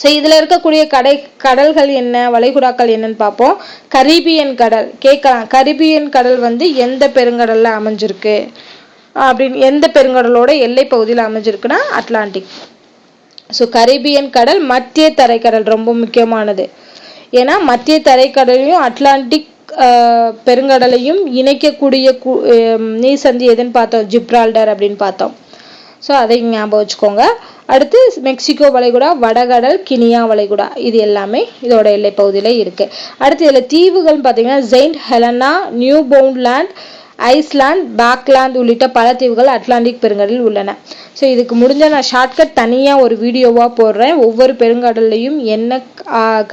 ஸோ இதில் இருக்கக்கூடிய கடை கடல்கள் என்ன வளைகுடாக்கள் என்னன்னு பார்ப்போம். கரீபியன் கடல். கேட்கலாம். கரீபியன் கடல் வந்து எந்த பெருங்கடலில் அமைஞ்சிருக்கு? அப்படின்னு எந்த பெருங்கடலோட எல்லை பகுதியில் அமைஞ்சிருக்குன்னா அட்லாண்டிக். ஸோ கரீபியன் கடல் மத்திய தரைக்கடல் ரொம்ப முக்கியமானது. ஏன்னா மத்திய தரைக்கடலையும் அட்லாண்டிக் பெருங்கடலையும் இணைக்கக்கூடிய நீர் சந்தி எதுன்னு பார்த்தோம்? ஜிப்ரால்டர் அப்படின்னு பார்த்தோம். ஸோ அதை ஞாபகம் வச்சுக்கோங்க. அடுத்து மெக்சிகோ வளைகுடா வடகடல் கினியா வளைகுடா. இது எல்லாமே இதோட எல்லை இருக்குது இருக்கு. அடுத்து இதில் தீவுகள்னு பார்த்தீங்கன்னா Saint Helena Newfoundland Iceland பேக்லாந்து உள்ளிட்ட பல தீவுகள் அட்லாண்டிக் பெருங்கடலில் உள்ளன. ஸோ இதுக்கு முடிஞ்ச நான் ஷார்ட்கட் தனியாக ஒரு வீடியோவாக போடுறேன். ஒவ்வொரு பெருங்கடல்லையும் என்ன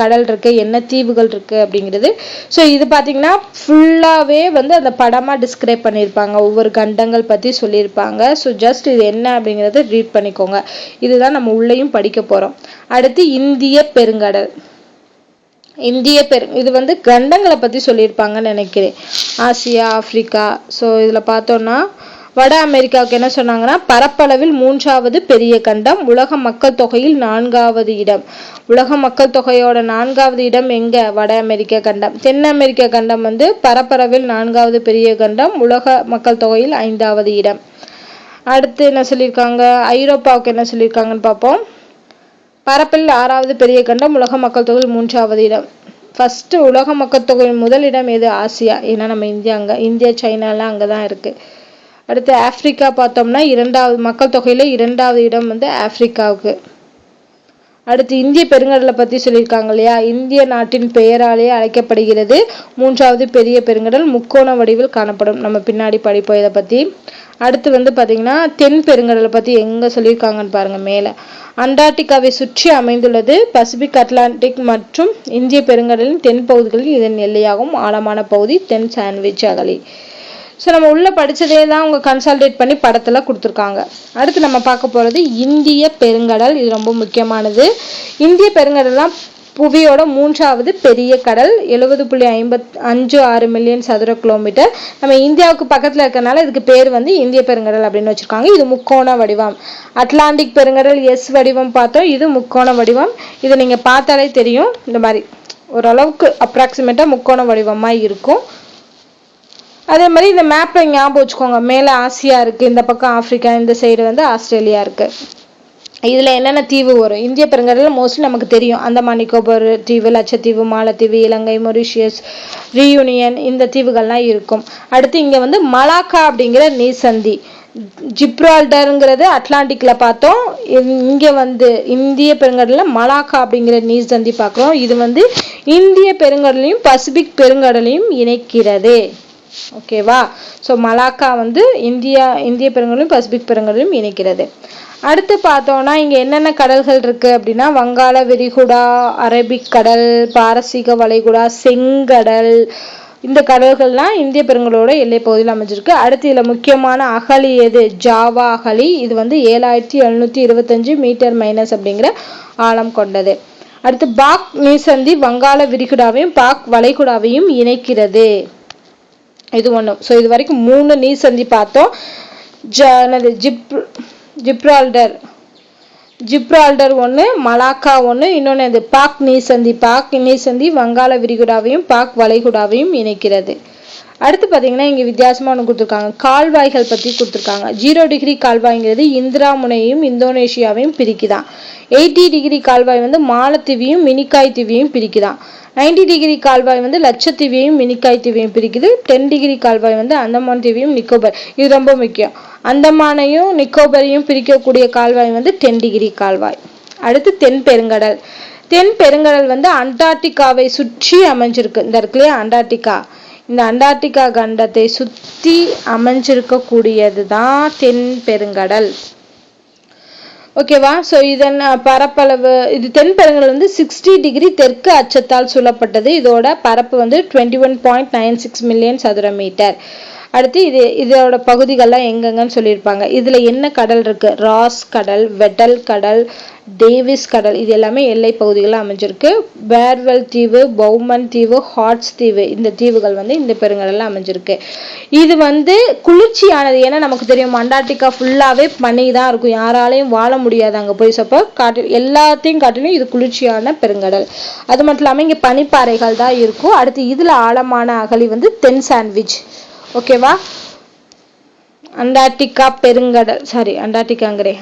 கடல் இருக்குது என்ன தீவுகள் இருக்குது அப்படிங்கிறது. ஸோ இது பார்த்தீங்கன்னா ஃபுல்லாகவே வந்து அந்த படமாக டிஸ்கிரைப் பண்ணியிருப்பாங்க. ஒவ்வொரு கண்டங்கள் பற்றி சொல்லியிருப்பாங்க. ஸோ ஜஸ்ட் இது என்ன அப்படிங்கிறத ரீட் பண்ணிக்கோங்க. இதுதான் நம்ம உள்ளேயும் படிக்க போகிறோம் அடுத்து இந்திய பெருங்கடல். இந்திய பெரு இது வந்து கண்டங்களை பற்றி சொல்லியிருப்பாங்கன்னு நினைக்கிறேன். ஆசியா ஆஃப்ரிக்கா ஸோ இதில் பார்த்தோன்னா வட அமெரிக்காவுக்கு என்ன சொன்னாங்கன்னா பரப்பளவில் மூன்றாவது பெரிய கண்டம் உலக மக்கள் தொகையில் நான்காவது இடம். உலக மக்கள் தொகையோட நான்காவது இடம் எங்க? வட அமெரிக்க கண்டம். தென் அமெரிக்க கண்டம் வந்து பரப்பளவில் நான்காவது பெரிய கண்டம் உலக மக்கள் தொகையில் ஐந்தாவது இடம். அடுத்து என்ன சொல்லியிருக்காங்க? ஐரோப்பாவுக்கு என்ன சொல்லியிருக்காங்கன்னு பார்ப்போம். பரப்பில் ஆறாவது பெரிய கண்டம் உலக மக்கள் தொகையில் மூன்றாவது இடம். ஃபர்ஸ்ட் உலக மக்கள் தொகையின் முதல் இடம் எது? ஆசியா. ஏன்னா நம்ம இந்தியா அங்கே இந்தியா சைனாலாம் அங்கே தான் இருக்குது அடுத்து ஆப்பிரிக்கா பார்த்தோம்னா இரண்டாவது மக்கள் தொகையில இரண்டாவது இடம் வந்து ஆப்பிரிக்காவுக்கு. அடுத்து இந்திய பெருங்கடலை பற்றி சொல்லியிருக்காங்க இல்லையா? இந்திய நாட்டின் பெயராலேயே அழைக்கப்படுகிறது மூன்றாவது பெரிய பெருங்கடல் முக்கோண வடிவில் காணப்படும். நம்ம பின்னாடி படிப்போம் இதை பற்றி அடுத்து வந்து பார்த்திங்கன்னா தென் பெருங்கடலை பற்றி எங்கே சொல்லியிருக்காங்கன்னு பாருங்கள் மேலே. அண்டார்டிகாவை சுற்றி அமைந்துள்ளது பசிபிக் அட்லாண்டிக் மற்றும் இந்திய பெருங்கடலின் தென் பகுதிகளில் இதன் எல்லையாகும் ஆழமான பகுதி தென் சாண்ட்விச் அகலி. ஸோ நம்ம உள்ள படித்ததே தான் அவங்க கன்சால்டேட் பண்ணி படத்தில் கொடுத்துருக்காங்க. அடுத்து நம்ம பார்க்க போகிறது இந்திய பெருங்கடல். இது ரொம்ப முக்கியமானது. இந்திய பெருங்கடல் தான் புவியோட மூன்றாவது பெரிய கடல் எழுபது புள்ளி ஐம்பத் அஞ்சு ஆறு மில்லியன் சதுர கிலோமீட்டர் நம்ம இந்தியாவுக்கு பக்கத்தில் இருக்கிறனால இதுக்கு பேர் வந்து இந்திய பெருங்கடல் அப்படின்னு வச்சுருக்காங்க. இது முக்கோண வடிவம். அட்லாண்டிக் பெருங்கடல் எஸ் வடிவம் பார்த்தோம். இது முக்கோண வடிவம். இதை நீங்கள் பார்த்தாலே தெரியும். இந்த மாதிரி ஓரளவுக்கு அப்ராக்சிமேட்டாக முக்கோண வடிவமாக இருக்கும். அதே மாதிரி இந்த மேப்பில் ஞாபகம் வச்சுக்கோங்க. மேலே ஆசியா இருக்குது இந்த பக்கம் ஆஃப்ரிக்கா இந்த சைடு வந்து ஆஸ்திரேலியா இருக்குது இதில் என்னென்ன தீவு வரும்? இந்திய பெருங்கடலில் மோஸ்ட்லி நமக்கு தெரியும். அந்தமான் நிக்கோபர் தீவு லட்சத்தீவு மாலத்தீவு இலங்கை மொரிஷியஸ் ரீயூனியன் இந்த தீவுகள்லாம் இருக்கும். அடுத்து இங்கே வந்து மலாக்கா அப்படிங்கிற நீசந்தி ஜிப்ரால்டருங்கிறது அட்லாண்டிக்கில் பார்த்தோம். இங்கே வந்து இந்திய பெருங்கடலில் மலாக்கா அப்படிங்கிற நீர் சந்தி பார்க்குறோம். இது வந்து இந்திய பெருங்கடலையும் பசிபிக் பெருங்கடலையும் இணைக்கிறது. ஓகேவா? ஸோ மலாக்கா வந்து இந்தியா இந்திய பெருங்கடலையும் பசிபிக் பெருங்கடலையும் இணைக்கிறது. அடுத்து பார்த்தோம்னா இங்கே என்னென்ன கடல்கள் இருக்குது அப்படின்னா வங்காள விரிகுடா அரபிக் கடல் பாரசீக வளைகுடா செங்கடல். இந்த கடல்கள்லாம் இந்திய பெருங்கலோட எல்லை பகுதியில் அமைஞ்சிருக்கு. அடுத்து இதில் முக்கியமான அகழி எது? ஜாவா அகழி. இது வந்து ஏழாயிரத்தி எழுநூற்றி இருபத்தஞ்சு மீட்டர் மைனஸ் அப்படிங்கிற ஆழம் கொண்டது. அடுத்து பாக் நீசந்தி வங்காள விரிகுடாவையும் பாக் வளைகுடாவையும் இணைக்கிறது. இது ஒன்று ஸோ இது வரைக்கும் மூணு நீர் சந்தி பார்த்தோம். ஜ என்னது? ஜிப் ஜிப்ரால்டர். ஜிப்ரால்டர் ஒன்று மலாக்கா ஒன்று இன்னொன்று இந்த பாக் நீசந்தி பாக் நீசந்தி வங்காள விரிகுடாவையும் பாக் வளைகுடாவையும் இணைக்கிறது. அடுத்து பார்த்தீங்கன்னா இங்கே வித்தியாசமாக ஒன்று கொடுத்துருக்காங்க. கால்வாய்கள் பற்றி கொடுத்துருக்காங்க. ஜீரோ டிகிரி கால்வாய்ங்கிறது இந்திரா முனையையும் இந்தோனேஷியாவையும் பிரிக்குதான். எயிட்டி டிகிரி கால்வாய் வந்து மாலத்தீவையும் மினிக்காய் தீவையும் பிரிக்குதான். நைன்டி டிகிரி கால்வாய் வந்து லட்சத்தீவையும் மினிக்காய் தீவையும் பிரிக்குது. டென் டிகிரி கால்வாய் வந்து அந்தமான் தீவையும் நிக்கோபர். இது ரொம்ப முக்கியம். அந்தமானையும் நிக்கோபரையும் பிரிக்கக்கூடிய கால்வாய் வந்து டென் டிகிரி கால்வாய். அடுத்து தென் பெருங்கடல். தென் பெருங்கடல் வந்து அண்டார்டிகாவை சுற்றி அமைஞ்சிருக்கு. இந்த இருக்கு அண்டார்டிகா. இந்த அண்டார்டிகா கண்டத்தை சுற்றி அமைஞ்சிருக்கக்கூடியது தான் தென் பெருங்கடல். ஓகேவா ஸோ இதன் பரப்பளவு இது தென் பெருங்கடல் வந்து சிக்ஸ்டி டிகிரி தெற்கு அச்சத்தால் சூழப்பட்டது. இதோட பரப்பு வந்து twenty one point nine six million சதுர மீட்டர் அடுத்து இது இதோட பகுதிகள்லாம் எங்கெங்கன்னு சொல்லியிருப்பாங்க. இதில் என்ன கடல் இருக்கு? ராஸ் கடல் வெட்டல் கடல் டேவிஸ் கடல் இது எல்லாமே எல்லை பகுதிகளில் அமைஞ்சிருக்கு. பேர்வெல் தீவு பௌமன் தீவு ஹாட்ஸ் தீவு இந்த தீவுகள் வந்து இந்த பெருங்கடலில் அமைஞ்சிருக்கு. இது வந்து குளிர்ச்சியானது. ஏன்னா நமக்கு தெரியும் அண்டார்டிகா ஃபுல்லாகவே பனி தான் இருக்கும். யாராலையும் வாழ முடியாது அங்கே போய். சப்போ காட்டு எல்லாத்தையும் காட்டிலும் இது குளிர்ச்சியான பெருங்கடல். அது மட்டும் இல்லாமல் இங்கே பனிப்பாறைகள் தான் இருக்கும். அடுத்து இதில் ஆழமான அகழி வந்து தென் சாண்ட்விச். ஓகேவா? அண்டார்டிகா பெருங்கடல் சாரி அண்டார்டிகாங்கிறே.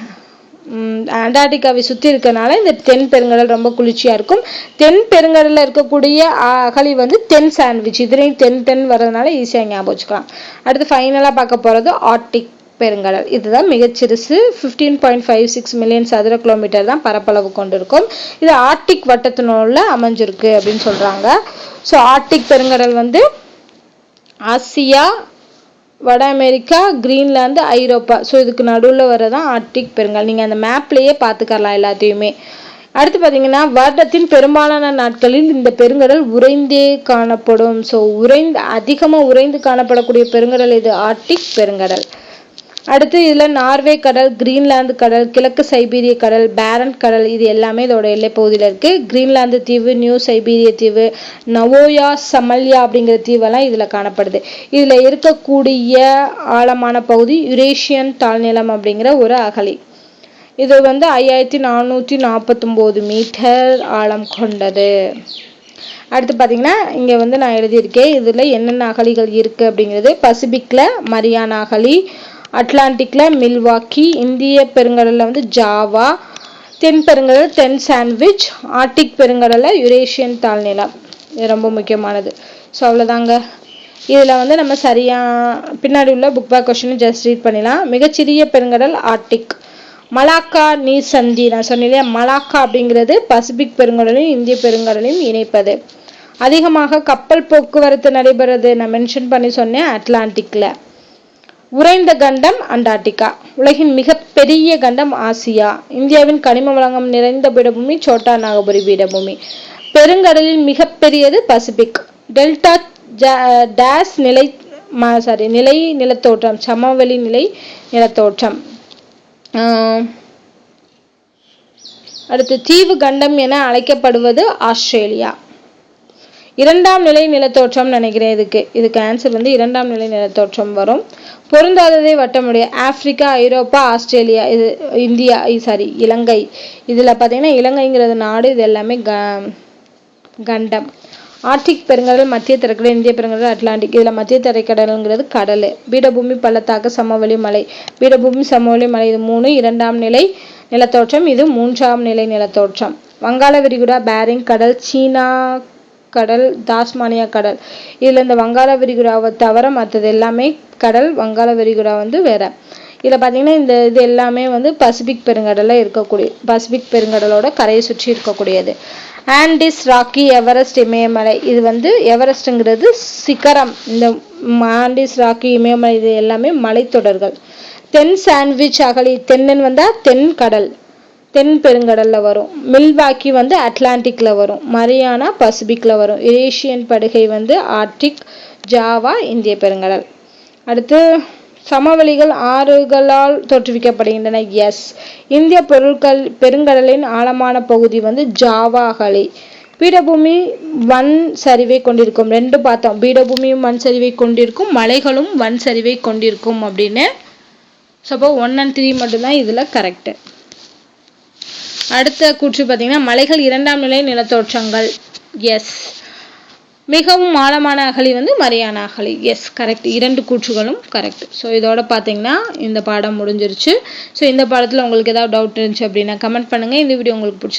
அண்டார்டிகாவை சுற்றி இருக்கனால இந்த தென் பெருங்கடல் ரொம்ப குளிர்ச்சியாக இருக்கும். தென் பெருங்கடலில் இருக்கக்கூடிய அகழி வந்து தென் சாண்ட்விச் இதுலேயும் தென் தென் வர்றதுனால ஈஸியாக ஞாபகம் வச்சுக்கலாம். அடுத்து ஃபைனலாக பார்க்க போகிறது ஆர்டிக் பெருங்கடல். இதுதான் மிகச்சிறுசு fifteen point five six million சதுர கிலோமீட்டர் தான் பரப்பளவு கொண்டிருக்கும். இது ஆர்டிக் வட்டத்தினுள்ள அமைஞ்சிருக்கு அப்படின்னு சொல்கிறாங்க ஸோ ஆர்டிக் பெருங்கடல் வந்து ஆசியா வட அமெரிக்கா கிரீன்லாந்து ஐரோப்பா. ஸோ இதுக்கு நடுவில் வரதான் ஆர்டிக் பெருங்கல். நீங்கள் அந்த மேப்லேயே பார்த்துக்கலாம் எல்லாத்தையுமே. அடுத்து பார்த்தீங்கன்னா வருடத்தின் பெரும்பாலான நாட்களில் இந்த பெருங்கடல் உறைந்தே காணப்படும். ஸோ உறைந்து அதிகமாக உறைந்து காணப்படக்கூடிய பெருங்கடல் இது ஆர்டிக் பெருங்கடல். அடுத்து இதில் நார்வே கடல் கிரீன்லாந்து கடல் கிழக்கு சைபீரிய கடல் பேரன் கடல் இது எல்லாமே இதோட எல்லைப்பகுதியில் இருக்குது கிரீன்லாந்து தீவு நியூ சைபீரிய தீவு நவோயா சமல்யா அப்படிங்கிற தீவெல்லாம் இதில் காணப்படுது. இதில் இருக்கக்கூடிய ஆழமான பகுதி யுரேஷியன் தாழ்நிலம் அப்படிங்கிற ஒரு அகழி இது வந்து ஐயாயிரத்தி நானூற்றி நாற்பத்தொம்போது மீட்டர் ஆழம் கொண்டது. அடுத்து பார்த்தீங்கன்னா இங்கே வந்து நான் எழுதியிருக்கேன் இதில் என்னென்ன அகழிகள் இருக்குது அப்படிங்கிறது. பசிபிக்கில் மரியானா அகழி அட்லாண்டிக்கில் மில்வாக்கி இந்திய பெருங்கடலில் வந்து ஜாவா தென் பெருங்கடல் தென் சாண்ட்விச் ஆர்டிக் பெருங்கடலில் யுரேஷியன் தாழ்நிலம் இது ரொம்ப முக்கியமானது. ஸோ அவ்வளோதாங்க இதில் வந்து நம்ம சரியாக பின்னாடி உள்ள book back question just read பண்ணிடலாம். மிகச்சிறிய பெருங்கடல் ஆர்டிக் மலாக்கா நீர் சந்தி நான் சொன்னேன் இல்லையா? மலாக்கா அப்படிங்கிறது பசிபிக் பெருங்கடலையும் இந்திய பெருங்கடலையும் இணைப்பது. அதிகமாக கப்பல் போக்குவரத்து நடைபெறது நான் மென்ஷன் பண்ணி சொன்னேன் அட்லாண்டிக்கில் உறைந்த கண்டம் அண்டார்டிகா. உலகின் மிகப்பெரிய கண்டம் ஆசியா. இந்தியாவின் கனிம வளங்கம் நிறைந்த பீடபூமி சோட்டா நாகபுரி பீடபூமி. பெருங்கடலில் மிகப்பெரியது பசிபிக். டெல்டா டேஸ் நிலை சாரி நிலை நிலத்தோற்றம் சமவெளி நிலை நிலத்தோற்றம். அடுத்து தீவு கண்டம் என அழைக்கப்படுவது ஆஸ்திரேலியா. இரண்டாம் நிலை நிலத்தோற்றம் நினைக்கிறேன் இதுக்கு இதுக்கு ஆன்சர் வந்து இரண்டாம் நிலை நிலத்தோற்றம் வரும். பொருந்தாததை வட்டமுடைய ஆப்பிரிக்கா ஐரோப்பா ஆஸ்திரேலியா இது இந்தியா சாரி இலங்கை. இதில் பார்த்தீங்கன்னா இலங்கைங்கிறது நாடு இது எல்லாமே க கண்டம். ஆர்டிக் பெருங்கடல் மத்திய தரைக்கடல் இந்திய பெருங்கடல் அட்லாண்டிக். இதில் மத்திய தரைக்கடல்ங்கிறது கடல். பீடபூமி பள்ளத்தாக்கு சமவெளி மலை. பீடபூமி சமவெளி மலை இது மூணு. இரண்டாம் நிலை நிலத்தோற்றம் இது மூன்றாம் நிலை நிலத்தோற்றம். வங்காள விரிகுடா பேரிங் கடல் சீனா கடல் தாஸ்மானியா கடல். இதில் இந்த வங்காள விரிகுடாவை தவிர மற்றது எல்லாமே கடல் வங்காள விரிகுடா வந்து வேற. இதில் பார்த்தீங்கன்னா இந்த இது எல்லாமே வந்து பசிபிக் பெருங்கடலில் இருக்கக்கூடிய பசிபிக் பெருங்கடலோட கரையை சுற்றி இருக்கக்கூடியது. ஆண்டிஸ் ராக்கி எவரெஸ்ட் இமயமலை இது வந்து எவரெஸ்ட்டுங்கிறது சிகரம். இந்த ஆண்டிஸ் ராக்கி இமயமலை இது எல்லாமே மலைத்தொடர்கள். தென் சாண்ட்விச் அகழி தென்னன் வந்தால் தென் கடல். தென் பெருங்கடல்ல வரும். மில்வாக்கி வந்து அட்லாண்டிக்ல வரும். மரியானா பசிபிக்ல வரும். யுரேஷியன் படுகை வந்து ஆர்டிக் ஜாவா இந்திய பெருங்கடல். அடுத்து சமவெளிகள் ஆறுகளால் தோற்றுவிக்கப்படுகின்றன. எஸ். இந்திய பொருட்கள் பெருங்கடலின் ஆழமான பகுதி வந்து ஜாவா பீடபூமி வன் சரிவை கொண்டிருக்கும். ரெண்டு பார்த்தோம். பீடபூமியும் மண் சரிவை கொண்டிருக்கும் மலைகளும் வன் சரிவை கொண்டிருக்கும் அப்படின்னு. சப்போ ஒன் அண்ட் த்ரீ மட்டும்தான் இதில் கரெக்டு அடுத்த கூற்று பார்த்தீங்கன்னா மலைகள் இரண்டாம் நிலை நிலத்தோற்றங்கள். எஸ் மிகவும் ஆழமான அகழி வந்து மரியான அகழி. எஸ் கரெக்ட் இரண்டு கூற்றுகளும் கரெக்ட் ஸோ இதோட பார்த்தீங்கன்னா இந்த பாடம் முடிஞ்சிருச்சு. ஸோ இந்த பாடத்தில் உங்களுக்கு ஏதாவது டவுட் இருந்துச்சு அப்படின்னா கமெண்ட் பண்ணுங்கள் இந்த வீடியோ உங்களுக்கு பிடிச்சி